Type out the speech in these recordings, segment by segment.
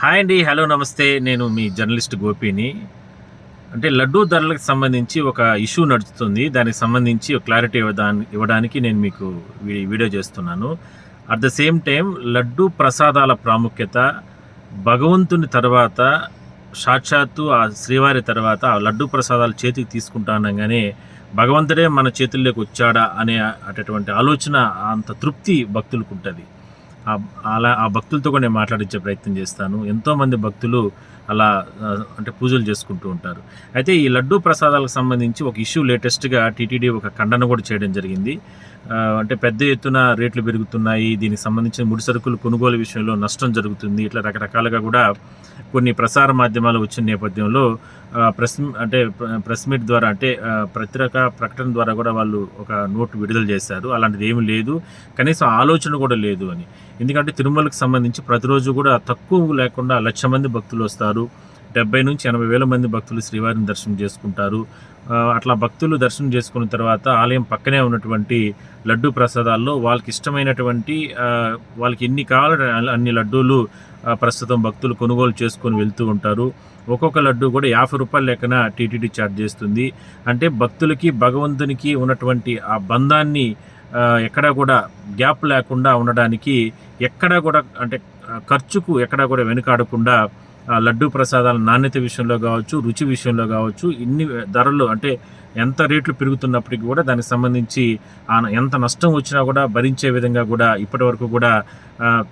Hi అండి hello నమస్తే. నేను మీ జర్నలిస్ట్ గోపిని. అంటే లడ్డూ ధరలకు సంబంధించి ఒక ఇష్యూ నడుస్తుంది. దానికి సంబంధించి ఒక క్లారిటీ ఇవ్వదాని ఇవ్వడానికి నేను మీకు వీడియో చేస్తున్నాను. At the same time laddu ప్రసాదాల ప్రాముఖ్యత భగవంతుని తర్వాత సాక్షాత్తు ఆ శ్రీవారి తర్వాత ఆ లడ్డూ ప్రసాదాలు చేతికి తీసుకుంటానగానే భగవంతుడే మన చేతుల్లోకి వచ్చాడా అనే అటువంటి ఆలోచన అంత తృప్తి భక్తులకు ఉంటుంది. అలా ఆ భక్తులతో కూడా నేను మాట్లాడించే ప్రయత్నం చేస్తాను. ఎంతోమంది భక్తులు అలా అంటే పూజలు చేసుకుంటూ ఉంటారు. అయితే ఈ లడ్డూ ప్రసాదాలకు సంబంధించి ఒక ఇష్యూ లేటెస్ట్గా టీటీడీ ఒక ఖండన కూడా చేయడం జరిగింది. అంటే పెద్ద ఎత్తున రేట్లు పెరుగుతున్నాయి. దీనికి సంబంధించిన ముడి సరుకులు కొనుగోలు విషయంలో నష్టం జరుగుతుంది. ఇట్లా రకరకాలుగా కూడా కొన్ని ప్రసార మాధ్యమాలు వచ్చిన నేపథ్యంలో ప్రెస్ అంటే ప్రెస్ మీట్ ద్వారా అంటే ప్రత్యేక ప్రకటన ద్వారా కూడా వాళ్ళు ఒక నోట్ విడుదల చేశారు. అలాంటిది ఏమీ లేదు. కనీసం ఆలోచన కూడా లేదు అని. ఎందుకంటే తిరుమలకు సంబంధించి ప్రతిరోజు కూడా తక్కువ లేకుండా లక్ష మంది భక్తులు వస్తారు. డెబ్బై నుంచి ఎనభై వేల మంది భక్తులు శ్రీవారిని దర్శనం చేసుకుంటారు. అట్లా భక్తులు దర్శనం చేసుకున్న తర్వాత ఆలయం పక్కనే ఉన్నటువంటి లడ్డు ప్రసాదాల్లో వాళ్ళకి ఇష్టమైనటువంటి వాళ్ళకి ఎన్ని కావాల అన్ని లడ్డూలు ప్రస్తుతం భక్తులు కొనుగోలు చేసుకొని వెళ్తూ ఉంటారు. ఒక్కొక్క లడ్డు కూడా యాభై రూపాయల లెక్కన టీటీడీ ఛార్జ్ చేస్తుంది. అంటే భక్తులకి భగవంతునికి ఉన్నటువంటి ఆ బంధాన్ని ఎక్కడా కూడా గ్యాప్ లేకుండా ఉండడానికి ఎక్కడా కూడా అంటే ఖర్చుకు ఎక్కడా కూడా వెనుకాడకుండా లడ్డూ ప్రసాదాల నాణ్యత విషయంలో కావచ్చు రుచి విషయంలో కావచ్చు ఇన్ని ధరలు అంటే ఎంత రేట్లు పెరుగుతున్నప్పటికీ కూడా దానికి సంబంధించి ఎంత నష్టం వచ్చినా కూడా భరించే విధంగా కూడా ఇప్పటి వరకు కూడా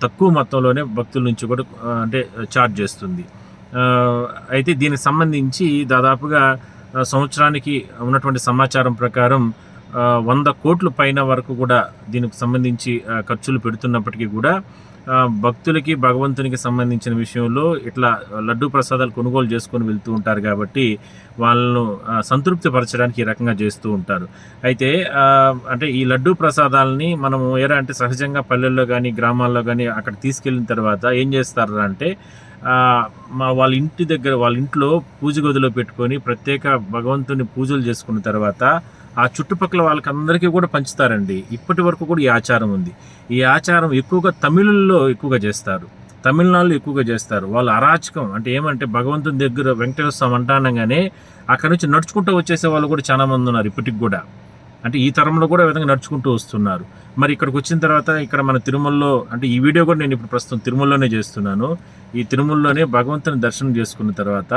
తక్కువ మొత్తంలోనే భక్తుల నుంచి కూడా అంటే ఛార్జ్ చేస్తుంది. అయితే దీనికి సంబంధించి దాదాపుగా సంవత్సరానికి ఉన్నటువంటి సమాచారం ప్రకారం వంద కోట్ల పైన వరకు కూడా దీనికి సంబంధించి ఖర్చులు పెడుతున్నప్పటికీ కూడా భక్తులకి భగవంతునికి సంబంధించిన విషయంలో ఇట్లా లడ్డూ ప్రసాదాలు కొనుగోలు చేసుకొని వెళ్తూ ఉంటారు కాబట్టి వాళ్ళను సంతృప్తిపరచడానికి సంతృప్తి పరచడానికి ఈ రకంగా చేస్తూ ఉంటారు. అయితే అంటే ఈ లడ్డూ ప్రసాదాలని మనం ఏరా అంటే సహజంగా పల్లెల్లో కానీ గ్రామాల్లో కానీ అక్కడ తీసుకెళ్ళిన తర్వాత ఏం చేస్తారు అంటే మా వాళ్ళ ఇంటి దగ్గర వాళ్ళ ఇంట్లో పూజ గదిలో పెట్టుకొని ప్రత్యేక భగవంతుని పూజలు చేసుకున్న తర్వాత ఆ చుట్టుపక్కల వాళ్ళకందరికీ కూడా పంచుతారండి. ఇప్పటి వరకు కూడా ఈ ఆచారం ఉంది. ఈ ఆచారం ఎక్కువగా తమిళుల్లో ఎక్కువగా చేస్తారు. తమిళనాడులో ఎక్కువగా చేస్తారు. వాళ్ళు అరాచకం. అంటే ఏమంటే భగవంతుని దగ్గర వెంకటేశ్వర స్వామి అంటానగానే అక్కడ నుంచి నడుచుకుంటూ వచ్చేసే వాళ్ళు కూడా చాలామంది ఉన్నారు ఇప్పటికి కూడా. అంటే ఈ తరంలో కూడా విధంగా నడుచుకుంటూ వస్తున్నారు. మరి ఇక్కడికి వచ్చిన తర్వాత ఇక్కడ మన తిరుమలలో అంటే ఈ వీడియో కూడా నేను ఇప్పుడు ప్రస్తుతం తిరుమలలోనే చేస్తున్నాను. ఈ తిరుమలలోనే భగవంతుని దర్శనం చేసుకున్న తర్వాత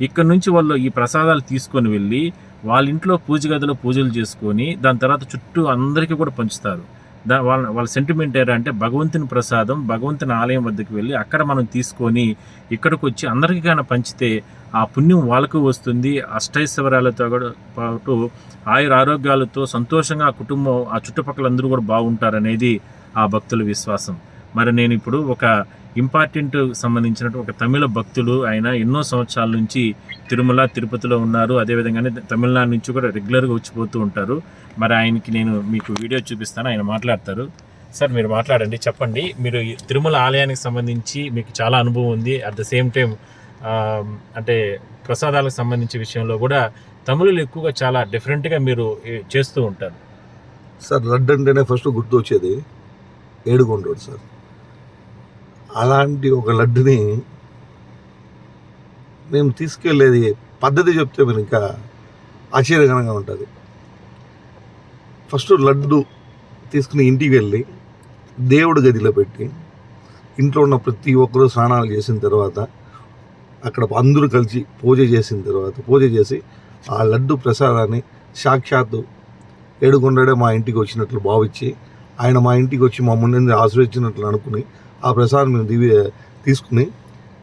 ఇక్కడ నుంచి వాళ్ళు ఈ ప్రసాదాలు తీసుకొని వెళ్ళి వాళ్ళ ఇంట్లో పూజ గదిలో పూజలు చేసుకొని దాని తర్వాత చుట్టూ అందరికీ కూడా పంచుతారు. దా వాళ్ళ వాళ్ళ సెంటిమెంట్ ఏంటంటే అంటే భగవంతుని ప్రసాదం భగవంతుని ఆలయం వద్దకు వెళ్ళి అక్కడ మనం తీసుకొని ఇక్కడికి వచ్చి అందరికీ కానీ పంచితే ఆ పుణ్యం వాళ్ళకు వస్తుంది. అష్టైశ్వర్యాలతో పాటు ఆయుర ఆరోగ్యాలతో సంతోషంగా ఆ కుటుంబం ఆ చుట్టుపక్కల అందరూ కూడా బాగుంటారనేది ఆ భక్తుల విశ్వాసం. మరి నేను ఇప్పుడు ఒక ఇంపార్టెంట్ సంబంధించినట్టు ఒక తమిళ భక్తులు ఆయన ఎన్నో సంవత్సరాల నుంచి తిరుమల తిరుపతిలో ఉన్నారు. అదేవిధంగానే తమిళనాడు నుంచి కూడా రెగ్యులర్గా వచ్చిపోతూ ఉంటారు. మరి ఆయనకి నేను మీకు వీడియో చూపిస్తాను. ఆయన మాట్లాడతారు. సార్ మీరు మాట్లాడండి చెప్పండి. మీరు తిరుమల ఆలయానికి సంబంధించి మీకు చాలా అనుభవం ఉంది. అట్ ద సేమ్ టైం అంటే ప్రసాదాలకు సంబంధించి విషయంలో కూడా తమిళులు ఎక్కువగా చాలా డిఫరెంట్గా మీరు చేస్తూ ఉంటారు. సార్ లడ్డు అంటేనే ఫస్ట్ గుర్తు వచ్చేది ఏడుకొండ రోడ్ సార్. అలాంటి ఒక లడ్డుని మేము తీసుకెళ్ళేది పద్ధతి చెప్తే మీరు ఇంకా ఆశ్చర్యకరంగా ఉంటుంది. ఫస్ట్ లడ్డు తీసుకుని ఇంటికి వెళ్ళి దేవుడి గదిలో పెట్టి ఇంట్లో ఉన్న ప్రతి ఒక్కరూ స్నానాలు చేసిన తర్వాత అక్కడ అందరూ కలిసి పూజ చేసిన తర్వాత పూజ చేసి ఆ లడ్డు ప్రసాదాన్ని సాక్షాత్తు ఏడుకొండడే మా ఇంటికి వచ్చినట్లు భావించి ఆయన మా ఇంటికి వచ్చి మా ముందు ఆశ్రయించినట్లు అనుకుని ఆ ప్రసాదం మేము దివి తీసుకుని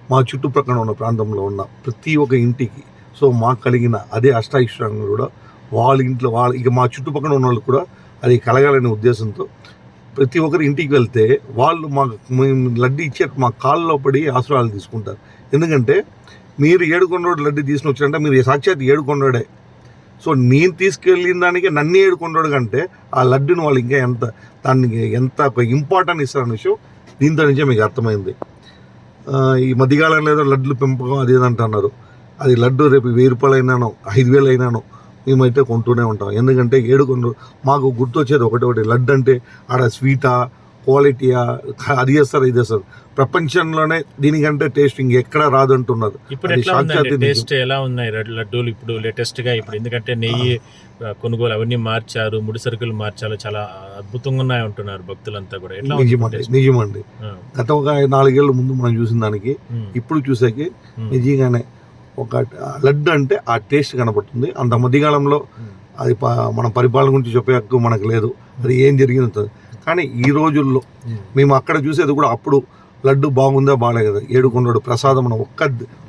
మా చుట్టుప్రక్కల ఉన్న ప్రాంతంలో ఉన్న ప్రతి ఒక్క ఇంటికి సో మాకు కలిగిన అదే అష్టాయిష్టాన్ని కూడా వాళ్ళ ఇంట్లో వాళ్ళ ఇక మా చుట్టుపక్కల ఉన్న వాళ్ళు కూడా అది కలగాలనే ఉద్దేశంతో ప్రతి ఒక్కరి ఇంటికి వెళ్తే వాళ్ళు మాకు మేము లడ్డు ఇచ్చే మా కాళ్ళలో పడి ఆశ్రయాలు తీసుకుంటారు. ఎందుకంటే మీరు ఏడుకొండోడు లడ్డు తీసుకుని వచ్చారంటే మీరు సాక్షాత్ ఏడుకొండోడే సో నేను తీసుకెళ్ళిన దానికి నన్ను ఏడుకొండోడు కంటే ఆ లడ్డుని వాళ్ళు ఇంకా ఎంత దానికి ఎంత ఒక ఇంపార్టెంట్ ఇస్తారన్న విషయం దీంతో నుంచే మీకు అర్థమైంది. ఈ మధ్యకాలంలో ఏదో లడ్లు పెంపకం అది ఇది అది లడ్డు రేపు వెయ్యి రూపాయలు అయినానో ఐదు వేలు అయినాను మేమైతే కొంటూనే ఉంటాం. ఎందుకంటే ఏడుకొండ మాకు గుర్తొచ్చేది ఒకటి ఒకటి. లడ్డు అంటే ఆడ స్వీటా క్వాలిటీయా అది చేస్తారు ఇది చేస్తారు. ప్రపంచంలోనే దీనికంటే టేస్ట్ ఇంకెక్కడ రాదు అంటున్నారు ఇప్పుడు. టేస్ట్ ఎలా ఉన్నాయి? రెడ్ లడ్డూలు ఇప్పుడు లేటెస్ట్గా ఇప్పుడు ఎందుకంటే నెయ్యి కొనుగోలు అవన్నీ మార్చారు ముడి సరుకులు మార్చారు చాలా అద్భుతంగా ఉన్నాయి అంటున్నారు భక్తులంతా కూడా. నిజమండి? నిజమండి. గత ఒక నాలుగేళ్ళ ముందు మనం చూసిన దానికి ఇప్పుడు చూసాకి నిజంగానే ఒక లడ్డు అంటే ఆ టేస్ట్ కనబడుతుంది అంత మధ్యకాలంలో అది మన పరిపాలన గురించి చెప్పే హక్కు మనకు లేదు. అది ఏం జరిగింది కానీ ఈ రోజుల్లో ఉమ్, మేము అక్కడ చూసేది కూడా అప్పుడు లడ్డు బాగుందా బాగాలే కదా. ఏడుకొండడు ప్రసాదం ఒక్క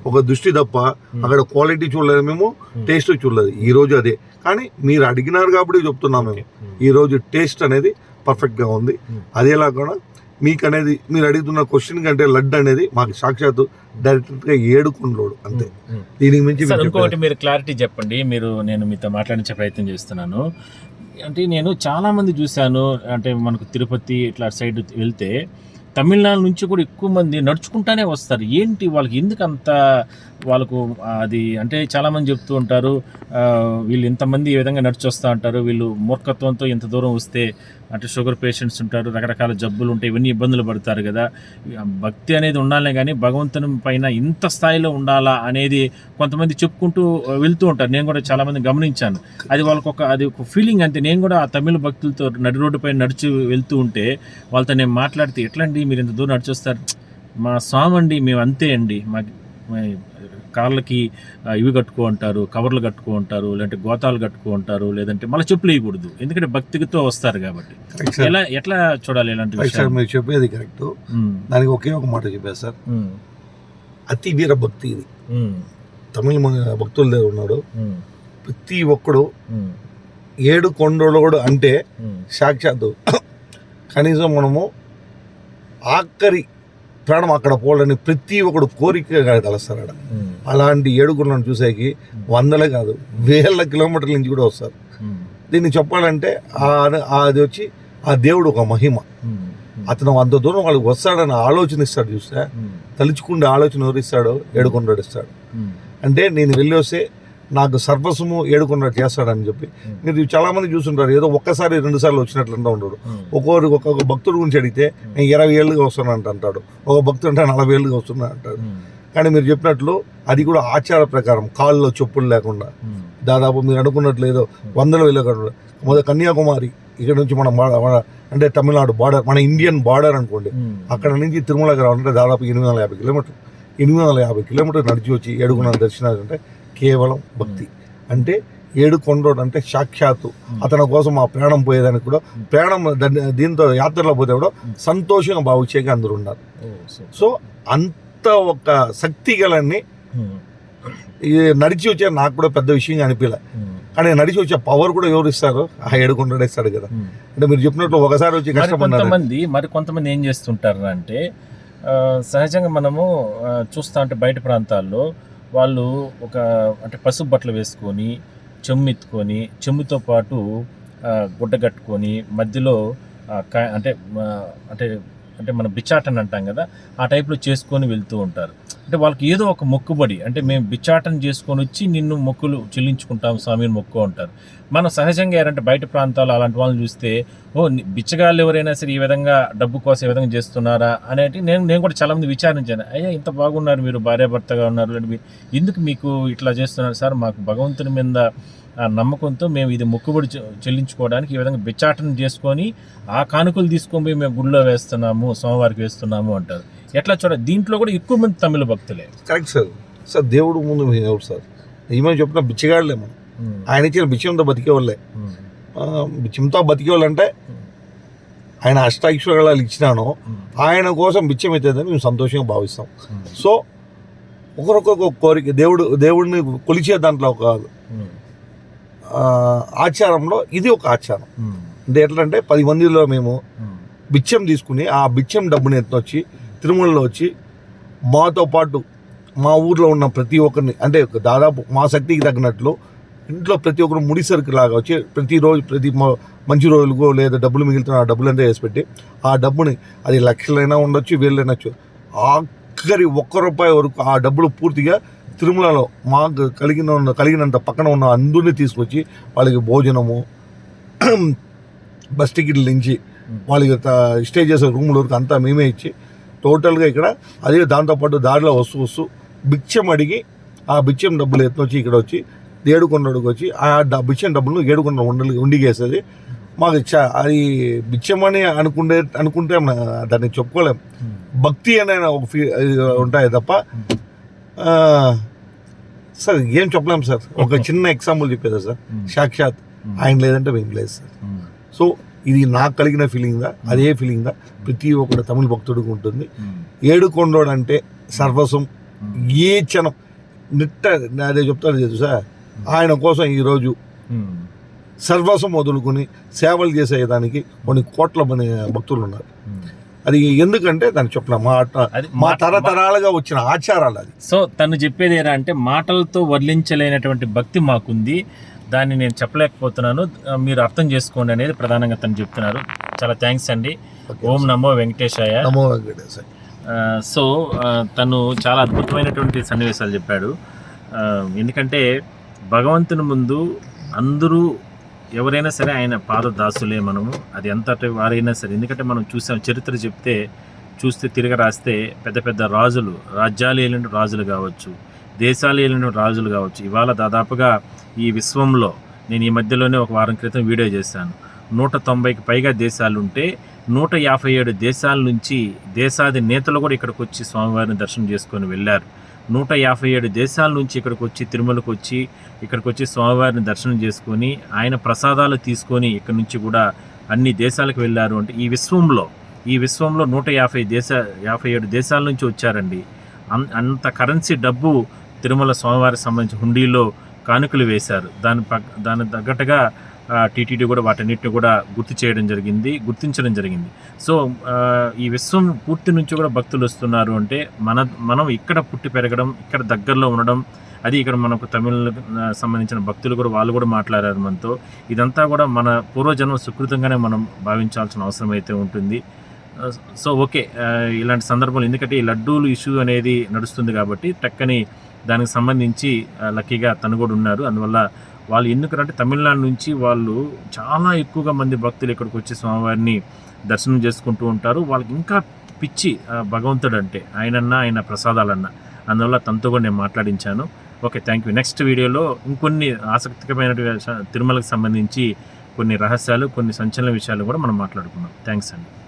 ఒక దృష్టి తప్ప అక్కడ క్వాలిటీ చూడలేదు మేము ఉమ్. టేస్ట్ చూడలేదు. ఈ రోజు అదే. కానీ మీరు అడిగినారు కాబట్టి చెప్తున్నాం మేము. ఈ రోజు టేస్ట్ అనేది పర్ఫెక్ట్గా ఉంది. అదేలా కూడా మీకు అనేది మీరు అడుగుతున్న క్వశ్చన్ కంటే లడ్డు అనేది మాకు సాక్షాత్తు డైరెక్ట్గా ఏడుకొండలోడు అంతే. ఉమ్, ఉమ్. దీనికి మించి ఇంకొకటి చెప్పేది- మీరు క్లారిటీ చెప్పండి. మీరు నేను మీతో మాట్లాడించే ప్రయత్నం చేస్తున్నాను. అంటే నేను చాలా మంది చూశాను అంటే మనకు తిరుపతి ఇట్లా సైడ్ వెళ్తే తమిళనాడు నుంచి కూడా ఎక్కువ మంది నడుచుకుంటానే వస్తారు. ఏంటి వాళ్ళకి ఎందుకు అంత వాళ్ళకు అది అంటే చాలా మంది చెప్తూ ఉంటారు వీళ్ళు ఇంతమంది ఈ విధంగా నడిచి వస్తూ ఉంటారు వీళ్ళు మూర్ఖత్వంతో ఇంత దూరం వస్తే అంటే షుగర్ పేషెంట్స్ ఉంటారు రకరకాల జబ్బులు ఉంటాయి ఇవన్నీ ఇబ్బందులు పడతారు కదా. భక్తి అనేది ఉండాలనే కానీ భగవంతుని పైన ఇంత స్థాయిలో ఉండాలా అనేది కొంతమంది చెప్పుకుంటూ వెళ్తూ ఉంటారు. నేను కూడా చాలామంది గమనించాను. అది వాళ్ళకొక ఒక అది ఒక ఫీలింగ్ అంతే. నేను కూడా ఆ తమిళ భక్తులతో నడి రోడ్డుపై నడిచి వెళ్తూ ఉంటే వాళ్ళతో నేను మాట్లాడితే ఎట్లండి మీరు ఇంత దూరం నడిచొస్తారు? మా స్వామి అండి మేము అంతే అండి. మాకు ఆ, ఇవి కట్టుకో అంటారు కవర్లు కట్టుకో అంటారు లేదంటే గోతాలు కట్టుకో అంటారు లేదంటే మళ్ళీ చెప్పులు వేయకూడదు. ఎందుకంటే భక్తితో వస్తారు కాబట్టి. ఎలా ఎట్లా చూడాలి ఇలాంటి మీరు చెప్పేది కరెక్ట్ దానికి ఒకే ఒక మాట చెప్పారు సార్. అతి వీర భక్తి ఇది. తమిళ భక్తుల దగ్గర ఉన్నాడు. ప్రతి ఒక్కడు ఏడు కొండలోడు అంటే సాక్షాత్తు కనీసం మనము ఆఖరి ప్రాణం అక్కడ పోవాలని ప్రతి ఒక్కడు కోరిక కలుస్తారు అక్కడ అలాంటి ఏడుకొండలను చూసేకి వందలే కాదు వేల కిలోమీటర్ల నుంచి కూడా వస్తారు. దీన్ని చెప్పాలంటే అది వచ్చి ఆ దేవుడు ఒక మహిమ. అతను అంత దూరం వాళ్ళకి వస్తాడని ఆలోచన ఇస్తాడు చూస్తే తలుచుకుండే ఆలోచన ఎవరు ఇస్తాడు ఏడుకొండడు ఇస్తాడు. అంటే నేను వెళ్ళి వస్తే నాకు సర్వస్వము ఏడుకొండడు చేస్తాడని చెప్పి. మీరు చాలా మంది చూస్తుంటారు. ఏదో ఒక్కసారి రెండు సార్లు వచ్చినట్లుంటా ఉండడు ఒక్కొక్కరు ఒక్కొక్క భక్తుడి గురించి అడిగితే నేను ఇరవై ఏళ్ళుగా వస్తున్నానంట అంటాడు. ఒక భక్తుడు అంటే నలభై ఏళ్ళుగా వస్తున్నా అంటాడు. కానీ మీరు చెప్పినట్లు అది కూడా ఆచార ప్రకారం కాళ్ళలో చెప్పులు లేకుండా. దాదాపు మీరు అనుకున్నట్లు ఏదో వందల వేల మొదటి కన్యాకుమారి ఇక్కడ నుంచి మనం అంటే తమిళనాడు బార్డర్ మన ఇండియన్ బార్డర్ అనుకోండి. అక్కడ నుంచి తిరుమలకి రావాలంటే దాదాపు ఎనిమిది వందల యాభై కిలోమీటర్లు. ఎనిమిది వందల యాభై కిలోమీటర్లు నడిచి వచ్చి ఏడుగున్న దర్శనాలు అంటే కేవలం భక్తి. అంటే ఏడు కొండోడు అంటే సాక్షాత్తు. అతని కోసం ఆ ప్రాణం పోయేదానికి కూడా ప్రాణం దీంతో యాత్రలో పోతే కూడా సంతోషంగా భావించేకి అందరూ ఉన్నారు. సో అంత ఒక శక్తి గలని నడిచి వచ్చే నాకు కూడా పెద్ద విషయంగా అనిపించలే కానీ నడిచి వచ్చే పవర్ కూడా ఎవరు ఇస్తారు? ఆ ఏడుకొండడు ఇస్తాడు కదా. అంటే మీరు చెప్పినట్లు ఒకసారి వచ్చి కొంతమంది మరి కొంతమంది ఏం చేస్తుంటారు అంటే సహజంగా మనము చూస్తా అంటే బయట ప్రాంతాల్లో వాళ్ళు ఒక అంటే పసుపు బట్టలు వేసుకొని చెమ్మెత్తుకొని చెమ్ముతో పాటు గుడ్డ కట్టుకొని మధ్యలో అంటే అంటే అంటే మన బిచ్చాటన్ అంటాం కదా ఆ టైప్లో చేసుకొని వెళ్తూ ఉంటారు. అంటే వాళ్ళకి ఏదో ఒక మొక్కుబడి అంటే మేము బిచ్చాటం చేసుకొని వచ్చి నిన్ను మొక్కులు చెల్లించుకుంటాం స్వామిని మొక్కు అంటారు. మనం సహజంగా ఏంటంటే బయట ప్రాంతాలు అలాంటి వాళ్ళని చూస్తే ఓ బిచ్చగాళ్ళు ఎవరైనా సరే ఈ విధంగా డబ్బు కోసం ఈ విధంగా చేస్తున్నారా అనేది నేను నేను కూడా చాలామంది విచారించాను. అయ్యా ఇంత బాగున్నారు మీరు భార్యాభర్తగా ఉన్నారు అంటే ఎందుకు మీకు ఇట్లా చేస్తున్నారు సార్? మాకు భగవంతుని మీద ఆ నమ్మకంతో మేము ఇది మొక్కుబడి చె- చెల్లించుకోవడానికి ఈ విధంగా బిచ్చాటన చేసుకొని ఆ కానుకలు తీసుకొని పోయి మేము గుళ్ళో వేస్తున్నాము సోమవారికి వేస్తున్నాము అంటారు. ఎట్లా చూడ దీంట్లో కూడా ఎక్కువ మంది తమిళ భక్తులే. కరెక్ట్ సార్ సార్ దేవుడు ముందు ఎవరు సార్ ఏమని చెప్పిన బిచ్చగాళ్ళే మనం. ఆయన ఇచ్చిన బిచ్చంతో బతికే వాళ్ళే ఉమ్, ఆ, బిచ్చంతో బతికే వాళ్ళంటే ఆయన అష్టైశ్వర్యాలు ఇచ్చినాను ఆయన కోసం బిచ్చం అవుతుందని మేము సంతోషంగా భావిస్తాం. సో ఒకరొకొక్క కోరిక దేవుడు దేవుడిని కొలిచే దాంట్లో ఒక ఆచారంలో ఇది ఒక ఆచారం. అంటే ఎట్లా అంటే పది మందిలో మేము. బిచ్చం తీసుకుని ఆ బిచ్చం డబ్బుని ఎత్తునొచ్చి తిరుమలలో వచ్చి మాతో పాటు మా ఊర్లో ఉన్న ప్రతి ఒక్కరిని అంటే దాదాపు మా శక్తికి తగినట్లు ఇంట్లో ప్రతి ఒక్కరు ముడి సరుకు లాగా వచ్చి ప్రతిరోజు ప్రతి మ- మంచి రోజులకు లేదా డబ్బులు మిగులుతున్న ఆ డబ్బులు అంతా వేసి పెట్టి ఆ డబ్బుని అది లక్షలైనా ఉండొచ్చు వేలైనా వచ్చు ఆఖరి ఒక్క రూపాయి వరకు ఆ డబ్బులు పూర్తిగా తిరుమలలో మాకు కలిగిన కలిగినంత పక్కన ఉన్న అందరినీ తీసుకొచ్చి వాళ్ళకి భోజనము బస్ టికెట్ నుంచి వాళ్ళకి త- స్టే చేసే రూముల వరకు అంతా మేమే ఇచ్చి టోటల్గా ఇక్కడ అదే దాంతోపాటు దారిలో వస్తూ వస్తూ బిచ్చం అడిగి ఆ బిచ్చం డబ్బులు ఎత్తునొచ్చి ఇక్కడ వచ్చి ఏడుకొండడికి వచ్చి ఆ బిచ్చం డబ్బులు ఏడుకొండ ఉండి ఉండిగేస్తుంది మాకు చ- అది బిచ్చం అని అనుకుంటే అనుకుంటే దాన్ని చెప్పుకోలేం. భక్తి అనే ఒక ఫీ ఉంటాయి తప్ప సార్ ఏం చెప్పలేం సార్. ఒక చిన్న ఎగ్జాంపుల్ చెప్పేదా సార్. సాక్షాత్ ఆయన లేదంటే మేము లేదు సార్. సో ఇది నాకు కలిగిన ఫీలింగ్దా అదే ఫీలింగ్దా ప్రతి ఒక్కడు తమిళ భక్తుడికి ఉంటుంది. ఏడుకొండోడు అంటే సర్వస్వం ఏ క్షణం. నిట్ట అదే చెప్తాను తెలుసా ఆయన కోసం ఈరోజు సర్వస్వం వదులుకుని సేవలు చేసేదానికి కొన్ని కోట్ల మంది భక్తులు ఉన్నారు. అది ఎందుకంటే దాన్ని చెప్పలేం మా అది మా తరతరాలుగా వచ్చిన ఆచారాలు అది. సో తను చెప్పేది ఏరా అంటే మాటలతో వర్ణించలేనటువంటి భక్తి మాకుంది. దాన్ని నేను చెప్పలేకపోతున్నాను. మీరు అర్థం చేసుకోండి అనేది ప్రధానంగా తను చెప్తున్నారు. చాలా థ్యాంక్స్ అండి. ఓం నమో వెంకటేశాయ. నమో వెంకటేశ్వర ఆ, సో తను చాలా అద్భుతమైనటువంటి సన్నివేశాలు చెప్పాడు. ఎందుకంటే భగవంతుని ముందు అందరూ ఎవరైనా సరే ఆయన పాద దాసులే మనము. అది ఎంతటి వారైనా సరే. ఎందుకంటే మనం చూసాం చరిత్ర చెప్తే చూస్తే తిరగ రాస్తే పెద్ద పెద్ద రాజులు రాజ్యాలు ఏలిన రాజులు కావచ్చు. దేశాలు రాజులు కావచ్చు. ఇవాళ దాదాపుగా ఈ విశ్వంలో నేను ఈ మధ్యలోనే ఒక వారం క్రితం వీడియో చేశాను. నూట తొంభైకి పైగా దేశాలు ఉంటే నూట యాభై ఏడు దేశాల నుంచి దేశాది నేతలు కూడా ఇక్కడికి వచ్చి స్వామివారిని దర్శనం చేసుకొని వెళ్ళారు. నూట యాభై ఏడు దేశాల నుంచి ఇక్కడికి వచ్చి తిరుమలకు వచ్చి ఇక్కడికి వచ్చి స్వామివారిని దర్శనం చేసుకొని ఆయన ప్రసాదాలు తీసుకొని ఇక్కడ నుంచి కూడా అన్ని దేశాలకు వెళ్ళారు. అంటే ఈ విశ్వంలో ఈ విశ్వంలో నూట యాభై దేశ యాభై ఏడు దేశాల నుంచి వచ్చారండి. అంత కరెన్సీ డబ్బు తిరుమల స్వామివారికి సంబంధించి హుండీలో కానుకలు వేశారు. దాని పక్క దాని తగ్గట్టుగా టీటీడీ కూడా వాటన్నిటిని కూడా గుర్తు చేయడం జరిగింది గుర్తించడం జరిగింది. సో ఈ విశ్వం పూర్తి నుంచి కూడా భక్తులు వస్తున్నారు అంటే మన మనం ఇక్కడ పుట్టి పెరగడం ఇక్కడ దగ్గరలో ఉండడం అది ఇక్కడ మనకు తమిళ సంబంధించిన భక్తులు కూడా వాళ్ళు కూడా మాట్లాడారు మనతో. ఇదంతా కూడా మన పూర్వజన్మ సుకృతంగానే మనం భావించాల్సిన అవసరం అయితే ఉంటుంది. సో ఓకే ఇలాంటి సందర్భాలు ఎందుకంటే ఈ లడ్డూలు ఇష్యూ అనేది నడుస్తుంది కాబట్టి టక్కని దానికి సంబంధించి లక్కీగా తను కూడా ఉన్నారు. అందువల్ల వాళ్ళు ఎందుకంటే తమిళనాడు నుంచి వాళ్ళు చాలా ఎక్కువగా మంది భక్తులు ఇక్కడికి వచ్చి స్వామివారిని దర్శనం చేసుకుంటూ ఉంటారు. వాళ్ళకి ఇంకా పిచ్చి భగవంతుడు అంటే ఆయనన్నా ఆయన ప్రసాదాలన్నా. అందువల్ల తనతో కూడా నేను మాట్లాడించాను. ఓకే థ్యాంక్ యూ నెక్స్ట్ వీడియోలో ఇంకొన్ని ఆసక్తికరమైన తిరుమలకు సంబంధించి కొన్ని రహస్యాలు కొన్ని సంచలన విషయాలు కూడా మనం మాట్లాడుకుందాం. థ్యాంక్స్ అండి.